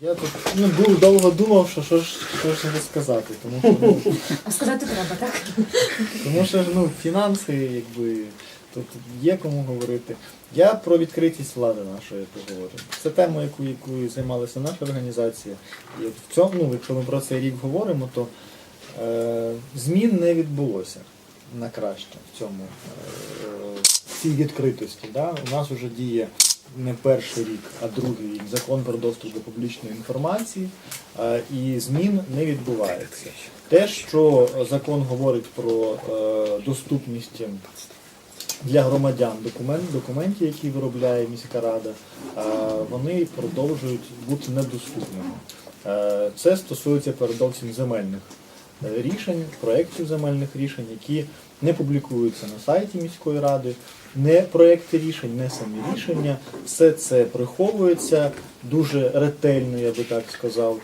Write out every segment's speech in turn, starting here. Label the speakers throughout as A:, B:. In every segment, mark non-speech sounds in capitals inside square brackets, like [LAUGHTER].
A: Я тут ну, був довго думав, що що ж що ж не сказати, тому що, ну, [LAUGHS]
B: А сказати треба, так?
A: тому що ж, ну, фінанси, якби тут є кому говорити. Я про відкритість влади нашої поговорю. Це тема, яку, якою займалася наша організація. І от в цьому, ну, якщо ми про цей рік говоримо, то е, змін не відбулося на краще в цьому е, в цій відкритості. Да? У нас вже діє не перший рік, а другий рік закон про доступ до публічної інформації, і змін не відбувається. Те, що закон говорить про е, доступність для громадян документ, документів, які виробляє міська рада, вони продовжують бути недоступними. Е, Це стосується передовсім земельних рішень, проєктів земельних рішень, які не публікуються на сайті міської ради, не проєкти рішень, не самі рішення. Все це приховується дуже ретельно, я би так сказав.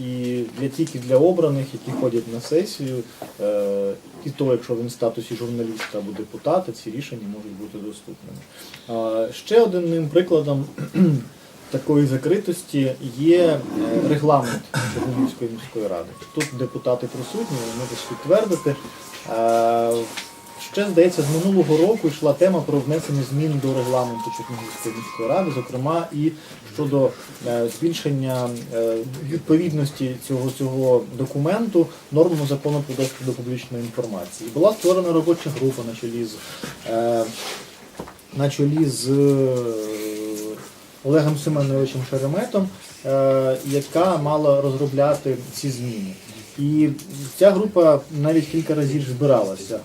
A: І для тільки для обраних, які ходять на сесію, е, і то, якщо він в статусі журналіста або депутата, ці рішення можуть бути доступними. Ще одним прикладом такої закритості є е, регламент Чернігівської міської ради. Тут депутати присутні, вони підтвердити. Е, Ще, здається, з минулого року йшла тема про внесення змін до регламенту Чернігівської міської ради, зокрема і щодо е, збільшення відповідності цього, цього документу нормам закону про доступ до публічної інформації. Була створена робоча група на чолі з, на чолі з Олегом Семеновичем Шереметом, е, яка мала розробляти ці зміни. І ця група навіть кілька разів збиралася.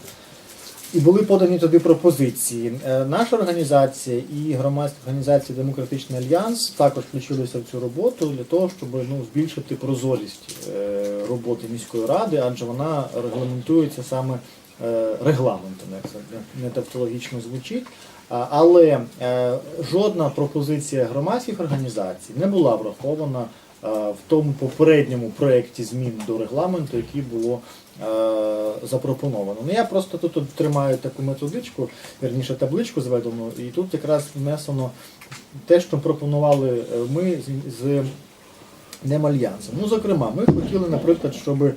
A: І були подані туди пропозиції. Е, Наша організація і громадська організація Демократичний Альянс також включилися в цю роботу для того, щоб ну, збільшити прозорість е, роботи міської ради, адже вона регламентується саме регламентом, як це не тавтологічно звучить. Але е, жодна пропозиція громадських організацій не була врахована е, в тому попередньому проєкті змін до регламенту, який було е, запропоновано. Ну я просто тут тримаю таку методичку, верніше табличку зведену, і тут якраз внесено те, що пропонували е, ми з, Немальянсом. Ну, зокрема, ми хотіли, наприклад, щоб е,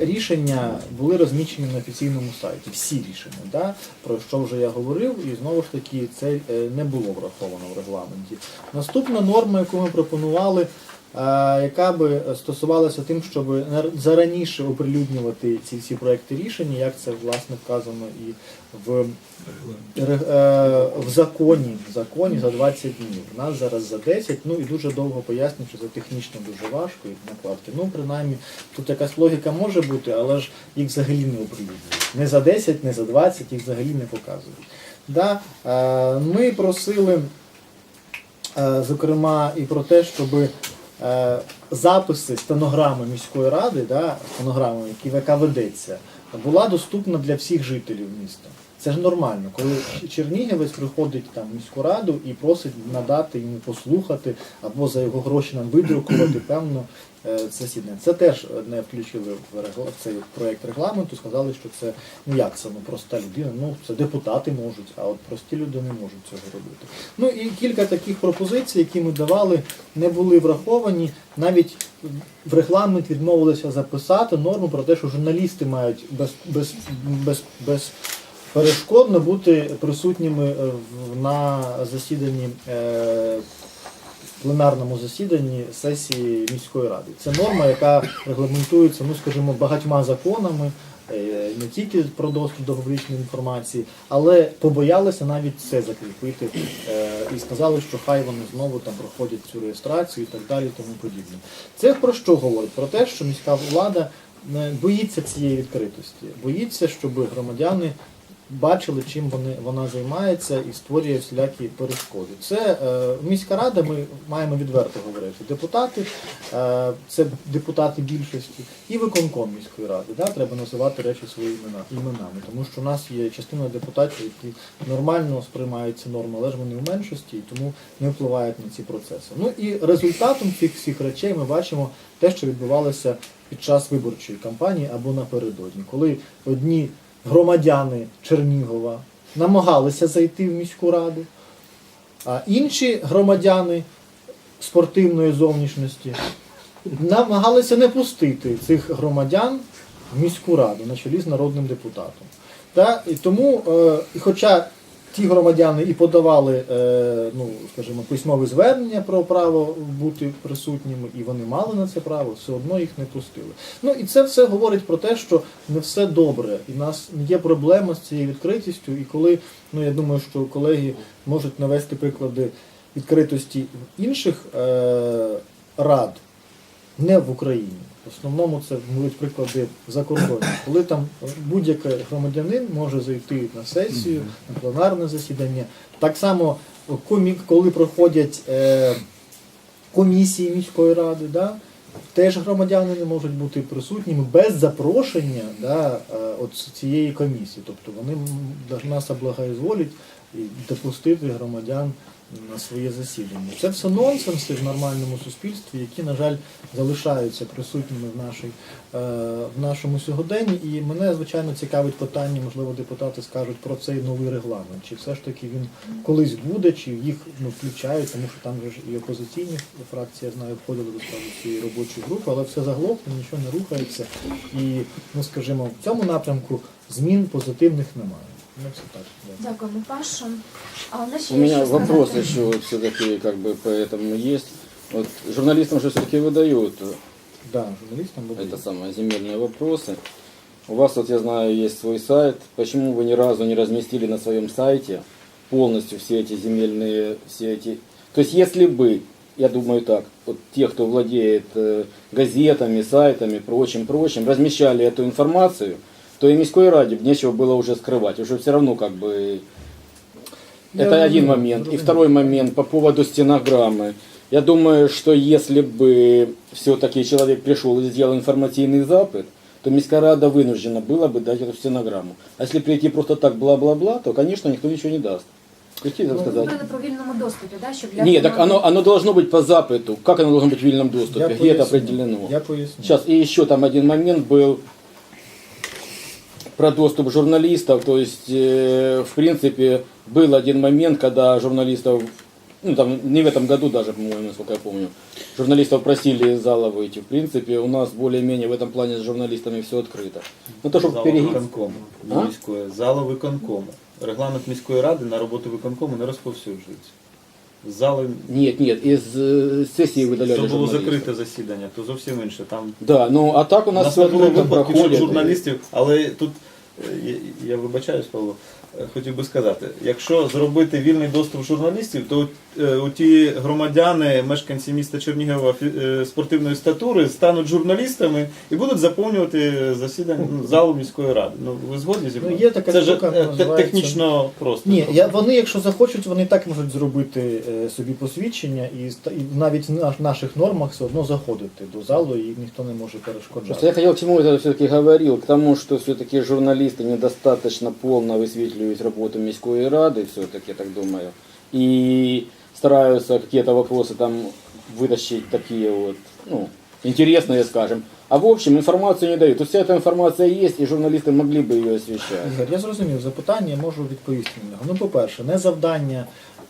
A: рішення були розміщені на офіційному сайті. Всі рішення, да? про що вже я говорив, і знову ж таки це е, не було враховано в регламенті. Наступна норма, яку ми пропонували, е, яка би стосувалася тим, щоб зараніше оприлюднювати ці всі проекти рішення, як це власне вказано і в, е, в законі, в законі за 20 днів. У нас зараз за 10, ну і дуже довго пояснюю, що це технічно дуже важко і накладки. Ну, принаймні, тут якась логіка може бути, але ж їх взагалі не оприлюднюють. Не за 10, не за 20, їх взагалі не показують. Да? Ми просили, е, зокрема, і про те, щоб записи стенограми міської ради, да, стенограми, яка ведеться, була доступна для всіх жителів міста. Це ж нормально, коли Чернігівець приходить там в міську раду і просить надати йому послухати або за його гроші нам видрукувати [CLEARS THROAT] певно е, засідання. Це теж не включили в цей проєкт регламенту, сказали, що це ну як це ну проста людина. Ну це депутати можуть, а от прості люди не можуть цього робити. Ну і кілька таких пропозицій, які ми давали, не були враховані. Навіть в регламент відмовилися записати норму про те, що журналісти мають без, без, без, без перешкодно бути присутніми е, на засіданні. Е, пленарному засіданні сесії міської ради. Це норма, яка регламентується, ну скажімо, багатьма законами, е, не тільки про доступ до публічної інформації, але побоялися навіть це закріпити і сказали, що хай вони знову там проходять цю реєстрацію і так далі, тому подібне. Це про що говорить? Про те, що міська влада боїться цієї відкритості, боїться, щоб громадяни бачили, чим вони, вона займається і створює всілякі перешкоди. Це е, міська рада, ми маємо відверто говорити. Депутати, е, це депутати більшості, і виконком міської ради. Да? Треба називати речі своїми іменами, тому що у нас є частина депутатів, які нормально сприймають ці норми, але ж вони в меншості і тому не впливають на ці процеси. Ну і результатом цих всіх речей ми бачимо те, що відбувалося під час виборчої кампанії або напередодні, коли одні громадяни Чернігова намагалися зайти в міську раду, а інші громадяни спортивної зовнішності, намагалися не пустити цих громадян в міську раду на чолі з народним депутатом. Та, і тому, е, хоча ті громадяни і подавали, е, ну, скажімо, письмове звернення про право бути присутніми, і вони мали на це право, все одно їх не пустили. Ну і це все говорить про те, що не все добре, і в нас є проблема з цією відкритістю. І коли, ну я думаю, що колеги можуть навести приклади відкритості інших е, рад, не в Україні. В основному це будуть приклади за кордоном, коли там будь-який громадянин може зайти на сесію, на пленарне засідання. Так само, коли проходять е, комісії міської ради, да, теж громадяни не можуть бути присутніми без запрошення да, е, от цієї комісії. Тобто вони нас облагозволять і допустити громадян на своє засідання. Це все нонсенси в нормальному суспільстві, які, на жаль, залишаються присутніми в, нашій, е, в нашому сьогоденні. І мене, звичайно, цікавить питання, можливо, депутати скажуть про цей новий регламент. Чи все ж таки він колись буде, чи їх ну, включають, тому що там же ж і опозиційні фракції, я знаю, входили до складу цієї робочої групи, але все заглохло, нічого не рухається. І, ну скажімо, в цьому напрямку змін позитивних немає. Ну, це так. да.
B: Дякуємо, Паша. А у нас ще
C: У
B: є
C: меня
B: що
C: вопрос
B: сказати?
C: еще вот все-таки как бы по этому есть. Вот журналистам же все-таки выдают
A: Да, журналістам буде.
C: это самое земельные вопросы. У вас, вот я знаю, есть свой сайт. Почему вы ни разу не разместили на своем сайте полностью все эти земельные, все эти... То есть если бы, я думаю так, вот те, кто владеет э, газетами, сайтами, прочим, прочим, размещали эту информацию, то и Мирской Раде б нечего было уже скрывать. Уже все равно как бы
A: Я
C: Это один
A: разумею,
C: момент. И
A: разумею.
C: второй момент по поводу стенограммы. Я думаю, что если бы все-таки человек пришел и сделал информационный запит, то Міська рада вынуждена была бы дать эту стенограмму. А если прийти просто так бла-бла-бла, то, конечно, никто ничего не даст. Прийти и
A: Ну,
B: Ви
C: сказать.
B: говорили про вільному доступі, да? щоб для
C: Нет, так
B: громади-
C: оно, оно должно быть по запиту. Как оно должно быть в вильном доступе?
A: Я
C: Где это
A: поясню.
C: определено?
A: Я поясню.
C: Сейчас, и еще там один момент был про доступ журналистов. То есть, э, в принципе, был один момент, когда журналистов, ну там не в этом году даже, по-моему, насколько я помню, журналистов просили из зала выйти. В принципе, у нас более-менее в этом плане с журналистами все открыто. Ну то, чтобы
D: Залу
C: перейти...
D: виконкому
C: А?
D: міської залу виконкому. Регламент міської ради на роботу виконкому не розповсюджується. З Зали
C: Нет, нет, из э, сессии выдаляли
D: це було
C: журналистов.
D: закрите засідання, то зовсім інше. Там
C: Да, ну а так у
D: у
C: нас,
D: нас
C: все
D: не було
C: открыто
D: випадків, щоб
C: проходит.
D: журналістів, але тут е, я, я вибачаюсь, Павло, хотів би сказати, якщо зробити вільний доступ журналістів, то е, у ті громадяни, мешканці міста Чернігова е, спортивної статури стануть журналістами і будуть заповнювати засідання ну, залу міської ради. Ну ви згодні зі
A: Ну, є така
D: Це
A: штука,
D: е,
A: називається-
D: технічно просто.
A: Ні, я, вони, якщо захочуть, вони так можуть зробити е, собі посвідчення і, ста- і навіть в наших нормах все одно заходити до залу, і ніхто не може
C: Просто
A: перешкоджати.
C: я хотел к чему это все-таки говорил, к тому, что все-таки журналисты недостаточно полно высветливают работу Мирской Рады, все-таки, я так думаю, и стараются какие-то вопросы там вытащить такие вот, ну, интересные, скажем. А в общем информацию не дают. То есть вся эта информация есть, и журналисты могли бы ее освещать.
A: Ігор, я зрозумів запитання, я можу відповісти на нього. Ну, по-перше, не завдання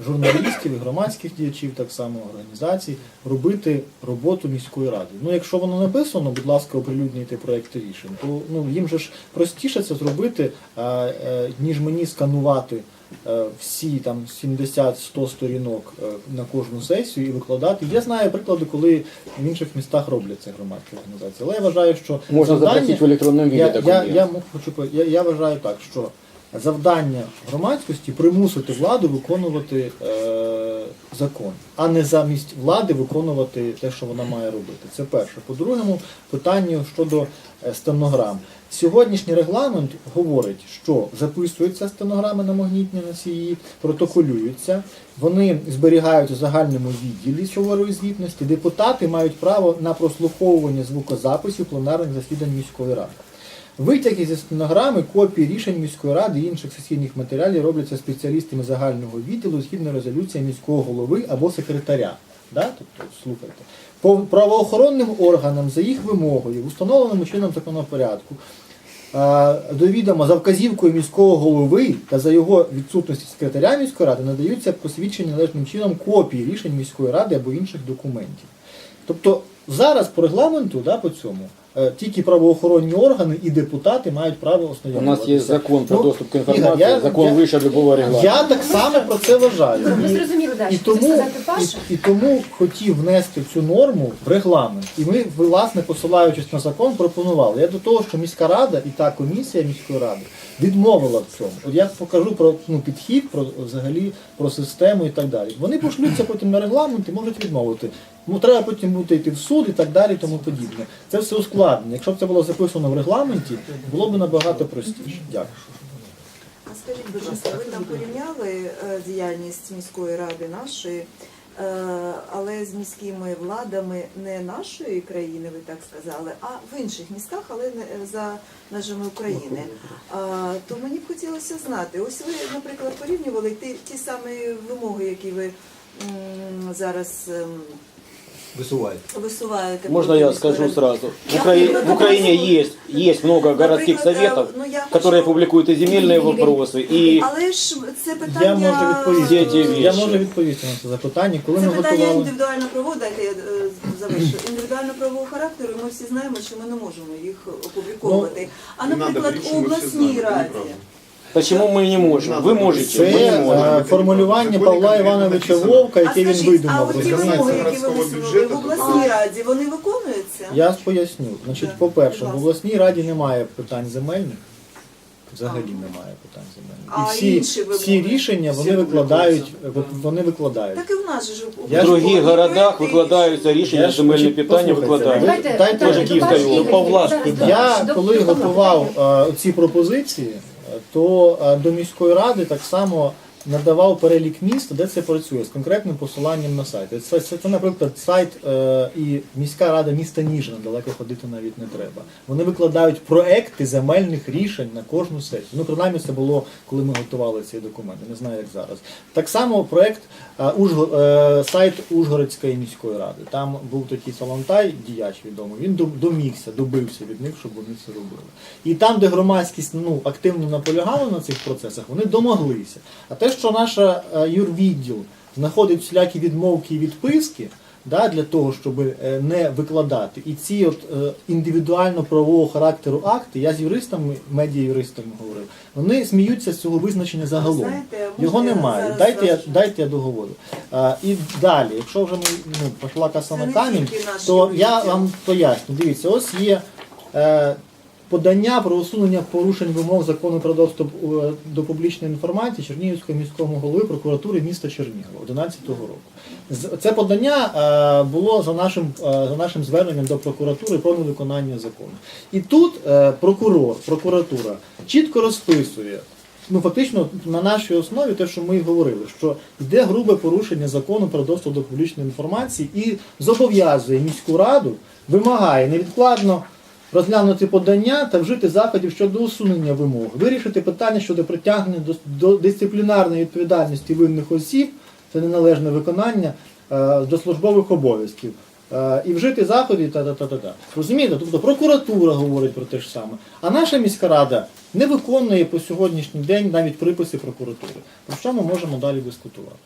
A: журналістів, і громадських діячів, так само організацій, робити роботу міської ради. Ну, якщо воно написано, будь ласка, оприлюднюйте проекти рішень, то ну, їм же ж простіше це зробити, е, ніж мені сканувати е, всі там 70-100 сторінок е, на кожну сесію і викладати. Я знаю приклади, коли в інших містах роблять це громадські організації. Але я вважаю, що
C: Можно
A: завдання-
C: в электронном виде
A: я, я, я, хочу, я, я вважаю так, що завдання громадськості примусити владу виконувати е, закон, а не замість влади виконувати те, що вона має робити. Це перше. По-другому, питанню щодо е, стенограм. Сьогоднішній регламент говорить, що записуються стенограми на магнітні носії, протоколюються, вони зберігають у загальному відділі чолової звітності. Депутати мають право на прослуховування звукозаписів пленарних засідань міської ради. Витяги зі стенограми, копії рішень міської ради і інших сесійних матеріалів робляться спеціалістами загального відділу згідно резолюції міського голови або секретаря. Да? Тобто, слухайте. По правоохоронним органам за їх вимогою, в установленому чином законопорядку, до відома за вказівкою міського голови та за його відсутності секретаря міської ради надаються посвідчені належним чином копії рішень міської ради або інших документів. Тобто зараз по регламенту, да, по цьому, тільки правоохоронні органи і депутати мають право
C: У нас есть закон про
A: Ну,
C: доступ к
A: Ігор,
C: информации,
A: я-
C: закон
A: я-
C: выше любого регламента.
A: Я так само про це вважаю.
B: Ви
A: І-
B: зрозуміли,
A: і тому,
B: це сказати Паша?
A: і, і тому хотів внести цю норму в регламент. І ми, власне, посилаючись на закон, пропонували. Я до того, що міська рада і та комісія міської ради відмовила в цьому. От я покажу про ну, підхід, про взагалі про систему і так далі. Вони пошлються потім на регламент і можуть відмовити. Ну, треба потім буде йти в суд і так далі, тому подібне. Це все ускладнення. Якщо б це було записано в регламенті, було б набагато простіше. Дякую.
E: А скажіть, будь ласка, ви там порівняли е, діяльність міської ради нашої, е, але з міськими владами не нашої країни, ви так сказали, а в інших містах, але не за межами України. То мені б хотілося знати, ось ви, наприклад, порівнювали ті, ті самі вимоги, які ви зараз ем,
F: Висувають.
E: висуваєте.
C: Можно
E: проти
C: я
E: міської
C: скажу
E: ради.
C: сразу? В,
E: Я
C: Укра-
E: наприклад,
C: в Украине
E: можу-
C: есть, есть много городских
E: Наприклад, е,
C: советов,
E: ну, я
C: которые
E: хочу-
C: публикуют и земельные вопросы, и
E: Але ж це питання...
A: Я можу відповісти.
C: Всі ті віші.
A: Я можу відповісти на це запитання. Коли
E: Це
A: ми
E: питання
A: готували.
E: індивідуально правового, дайте я е, завершу. [CLEARS THROAT] Індивідуально правового характеру, і ми всі знаємо, що ми не можемо їх опубліковувати. А
G: Не надо
E: наприклад,
G: говорить,
E: у
G: що ми всі
E: обласній
G: знаємо, це
E: раді.
G: неправда.
C: почему мы не можем? Вы можете,
A: Це
C: мы не
A: е,
C: можем.
A: формулювання
G: Законі
A: Павла
G: конкретно
A: Івановича
G: написано.
A: Вовка,
E: А
A: яке він
E: скажіть,
A: видумав.
E: а оті
A: розумієте?
E: вимоги, які ви
G: Городського
E: висунули
G: бюджету,
E: в обласній раді, вони виконуються?
A: Я поясню. Значить,
E: Так,
A: по-перше,
E: будь
A: в
E: ласка.
A: обласній раді немає питань земельних. Взагалі немає питань земельних.
E: А
A: І всі,
E: інші вимоги?
A: всі рішення вони
G: Всі
A: викладають, вони викладають.
E: Так і в нас же
C: В
A: Я ж-
C: других городах
E: проекти
C: выкладываются решения
A: Я ж-
C: земельные
A: значить,
C: питания,
A: послухайте,
C: выкладывают.
B: Давайте,
A: Дайте
B: питання
C: вже
B: до
C: Київська
B: Паші
C: область.
B: Ігоря.
A: Павлашко,
B: Зараз, зараз,
A: Я
B: до-
A: коли
B: до Павла
A: готував
B: питання.
A: е, ці пропозиції, е, то е, до міської ради так само надавав перелік міст, де це працює з конкретним посиланням на сайт. Це, це, це наприклад, сайт е, і міська рада міста Ніжина, далеко ходити навіть не треба. Вони викладають проекти земельних рішень на кожну сесію. Ну, принаймні, це було, коли ми готували ці документи. Не знаю, як зараз. Так само проект е, Ужго- е, сайт Ужгородської міської ради. Там був такий Салантай, діяч відомий. Він домігся, добився від них, щоб вони це робили. І там, де громадськість ну, активно наполягала на цих процесах, вони домоглися. А те, що наша е, юрвідділ знаходить всілякі відмовки і відписки. Да, для того, щоб е, не викладати. І ці от е, індивідуально правового характеру акти, я з юристами, медіа-юристами говорив, вони сміються з цього визначення загалом.
E: Знаєте,
A: Його немає. Дайте я, дайте я договорю. А, і далі, якщо вже ми ну, пішла каса на камінь, то я вам поясню. Дивіться, ось є е, подання про усунення порушень вимог закону про доступ е, до публічної інформації Чернігівського міського голови прокуратури міста Чернігова 2011 року. Це подання е, було за нашим, е, за нашим зверненням до прокуратури про невиконання закону. І тут прокурор, прокуратура чітко розписує. Ну, фактично, на нашій основі те, що ми і говорили, що йде грубе порушення закону про доступ до публічної інформації і зобов'язує міську раду, вимагає невідкладно розглянути подання та вжити заходів щодо усунення вимог, вирішити питання щодо притягнення до, дисциплінарної відповідальності винних осіб, це неналежне виконання е, до службових обов'язків. Е, І вжити заходів та та та та та розумієте? Тобто прокуратура говорить про те ж саме. А наша міська рада не виконує по сьогоднішній день навіть приписи прокуратури. Про що ми можемо далі дискутувати?